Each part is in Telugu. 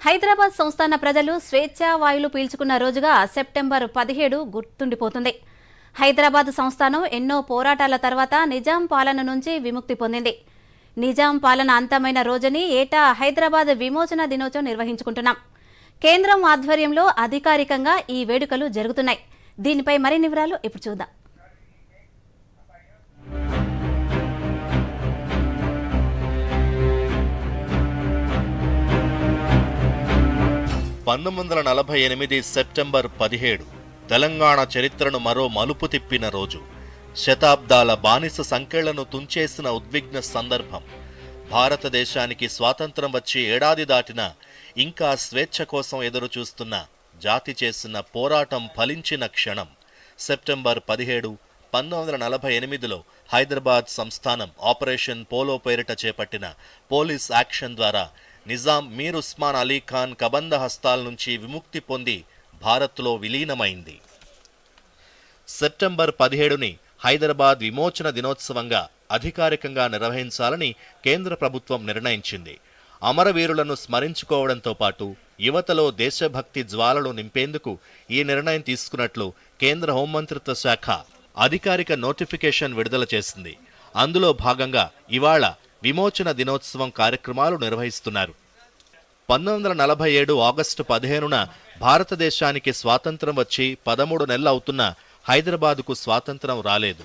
హైదరాబాద్ సంస్థాన ప్రజలు స్వేచ్ఛా వాయులు పీల్చుకున్న రోజుగా సెప్టెంబర్ పదిహేడు గుర్తుండిపోతుంది. హైదరాబాద్ సంస్థానం ఎన్నో పోరాటాల తర్వాత నిజాం పాలన నుంచి విముక్తి పొందింది. నిజాం పాలన అంతమైన రోజుని ఏటా హైదరాబాద్ విమోచన దినోత్సవం నిర్వహించుకుంటున్నాం. కేంద్రం ఆధ్వర్యంలో అధికారికంగా ఈ వేడుకలు జరుగుతున్నాయి. దీనిపై మరిన్ని వివరాలు ఇప్పుడు చూద్దాం. పంతొమ్మిది వందల నలభై ఎనిమిది సెప్టెంబర్ పదిహేడు తెలంగాణ చరిత్రను మరో మలుపు తిప్పిన రోజు శతాబ్దాల బానిస సంఖ్యలను తుంచేసిన ఉద్విగ్న సందర్భం. భారతదేశానికి స్వాతంత్రం వచ్చి ఏడాది దాటిన ఇంకా స్వేచ్ఛ కోసం ఎదురు చూస్తున్న జాతి చేసిన పోరాటం ఫలించిన క్షణం. సెప్టెంబర్ పదిహేడు పంతొమ్మిది వందల నలభై ఎనిమిదిలో హైదరాబాద్ సంస్థానం ఆపరేషన్ పోలో పేరిట చేపట్టిన పోలీస్ యాక్షన్ ద్వారా నిజాం మీర్ ఉస్మాన్ అలీ ఖాన్ కబంధ హస్తాల నుంచి విముక్తి పొంది భారత్లో విలీనమైంది. సెప్టెంబర్ పదిహేడుని హైదరాబాద్ విమోచన దినోత్సవంగా అధికారికంగా నిర్వహించాలని కేంద్ర ప్రభుత్వం నిర్ణయించింది. అమరవీరులను స్మరించుకోవడంతో పాటు యువతలో దేశభక్తి జ్వాలలు నింపేందుకు ఈ నిర్ణయం తీసుకున్నట్లు కేంద్ర హోంమంత్రిత్వ శాఖ అధికారిక నోటిఫికేషన్ విడుదల చేసింది. అందులో భాగంగా ఇవాళ విమోచన దినోత్సవం కార్యక్రమాలు నిర్వహిస్తున్నారు. పంతొమ్మిది వందల నలభై ఏడు ఆగస్టు పదిహేనున భారతదేశానికి స్వాతంత్రం వచ్చి పదమూడు నెలలు అవుతున్న హైదరాబాదుకు స్వాతంత్రం రాలేదు.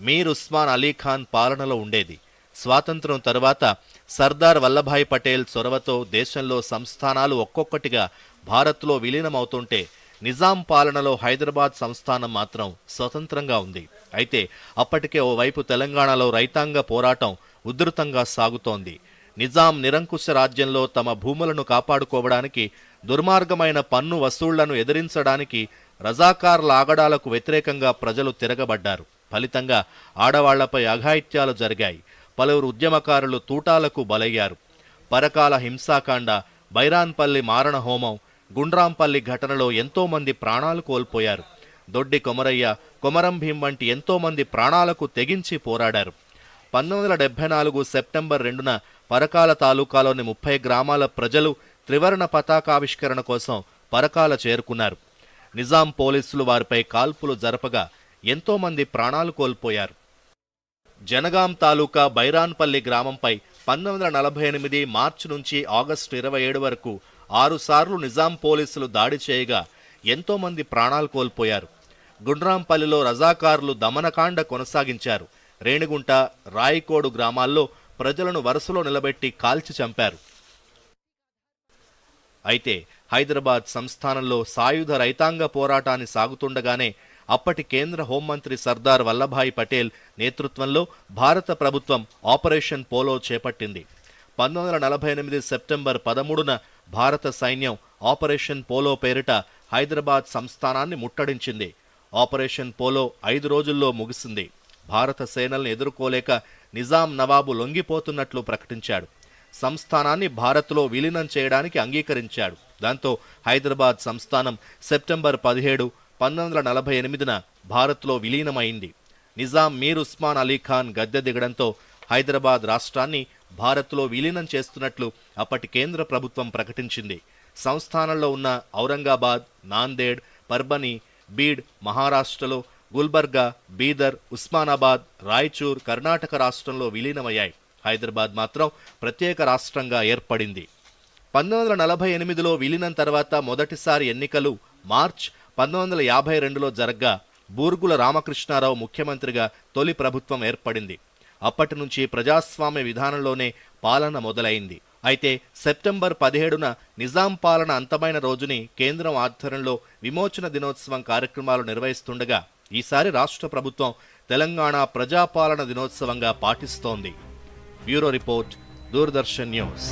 మీర్ ఉస్మాన్ అలీ ఖాన్ పాలనలో ఉండేది. స్వాతంత్రం తర్వాత సర్దార్ వల్లభాయ్ పటేల్ చొరవతో దేశంలో సంస్థానాలు ఒక్కొక్కటిగా భారత్లో విలీనమవుతుంటే నిజాం పాలనలో హైదరాబాద్ సంస్థానం మాత్రం స్వతంత్రంగా ఉంది. అయితే అప్పటికే ఓవైపు తెలంగాణలో రైతాంగ పోరాటం ఉధృతంగా సాగుతోంది. నిజాం నిరంకుశ రాజ్యంలో తమ భూములను కాపాడుకోవడానికి దుర్మార్గమైన పన్ను వసూళ్ళను ఎదిరించడానికి రజాకార్ల ఆగడాలకు వ్యతిరేకంగా ప్రజలు తిరగబడ్డారు. ఫలితంగా ఆడవాళ్ళపై అఘాయిత్యాలు జరిగాయి. పలువురు ఉద్యమకారులు తూటాలకు బలయ్యారు. పరకాల హింసాకాండ బైరాన్పల్లి మారణ హోమం గుండ్రాంపల్లి ఘటనలో ఎంతోమంది ప్రాణాలు కోల్పోయారు. దొడ్డి కొమరయ్య కొమరం భీం వంటి ఎంతోమంది ప్రాణాలకు తెగించి పోరాడారు. పంతొమ్మిది వందల డెబ్బై నాలుగు సెప్టెంబర్ రెండున పరకాల తాలూకాలోని ముప్పై గ్రామాల ప్రజలు త్రివర్ణ పతాకావిష్కరణ కోసం పరకాల చేరుకున్నారు. నిజాం పోలీసులు వారిపై కాల్పులు జరపగా ఎంతోమంది ప్రాణాలు కోల్పోయారు. జనగాం తాలూకా బైరాన్పల్లి గ్రామంపై పంతొమ్మిది వందల నలభై ఎనిమిది మార్చి నుంచి ఆగస్టు ఇరవై ఏడు వరకు ఆరుసార్లు నిజాం పోలీసులు దాడి చేయగా ఎంతోమంది ప్రాణాలు కోల్పోయారు. గుండ్రాంపల్లిలో రజాకారులు దమనకాండ కొనసాగించారు. రేణిగుంట రాయికోడు గ్రామాల్లో ప్రజలను వరుసలో నిలబెట్టి కాల్చి చంపారు. అయితే హైదరాబాద్ సంస్థానంలో సాయుధ రైతాంగ పోరాటాన్ని సాగుతుండగానే అప్పటి కేంద్ర హోంమంత్రి సర్దార్ వల్లభాయ్ పటేల్ నేతృత్వంలో భారత ప్రభుత్వం ఆపరేషన్ పోలో చేపట్టింది. పంతొమ్మిది వందల నలభై ఎనిమిది సెప్టెంబర్ పదమూడున భారత సైన్యం ఆపరేషన్ పోలో పేరిట హైదరాబాద్ సంస్థానాన్ని ముట్టడించింది. ఆపరేషన్ పోలో ఐదు రోజుల్లో ముగిసింది. భారత సేనల్ని ఎదుర్కోలేక నిజాం నవాబు లొంగిపోతున్నట్లు ప్రకటించాడు. సంస్థానాన్ని భారత్లో విలీనం చేయడానికి అంగీకరించాడు. దాంతో హైదరాబాద్ సంస్థానం సెప్టెంబర్ పదిహేడు పంతొమ్మిది వందల నలభై ఎనిమిదిన భారత్లో విలీనమైంది. నిజాం మీర్ ఉస్మాన్ అలీ ఖాన్ గద్దె దిగడంతో హైదరాబాద్ రాష్ట్రాన్ని భారత్లో విలీనం చేస్తున్నట్లు అప్పటి కేంద్ర ప్రభుత్వం ప్రకటించింది. సంస్థానంలో ఉన్న ఔరంగాబాద్ నాందేడ్ పర్బని బీడ్ మహారాష్ట్రలో గుల్బర్గా బీదర్ ఉస్మానాబాద్ రాయచూర్ కర్ణాటక రాష్ట్రంలో విలీనమయ్యాయి. హైదరాబాద్ మాత్రం ప్రత్యేక రాష్ట్రంగా ఏర్పడింది. పంతొమ్మిది వందల నలభై ఎనిమిదిలో విలీనం తర్వాత మొదటిసారి ఎన్నికలు మార్చ్ పంతొమ్మిది వందల యాభై రెండులో జరగ్గా బూర్గుల రామకృష్ణారావు ముఖ్యమంత్రిగా తొలి ప్రభుత్వం ఏర్పడింది. అప్పటి నుంచి ప్రజాస్వామ్య విధానంలోనే పాలన మొదలైంది. అయితే సెప్టెంబర్ పదిహేడున నిజాం పాలన అంతమైన రోజుని కేంద్రం ఆధ్వర్యంలో విమోచన దినోత్సవం కార్యక్రమాలు నిర్వహిస్తుండగా ఈసారి రాష్ట్ర ప్రభుత్వం తెలంగాణ ప్రజాపాలన దినోత్సవంగా పాటిస్తోంది. Bureau report Doordarshan news.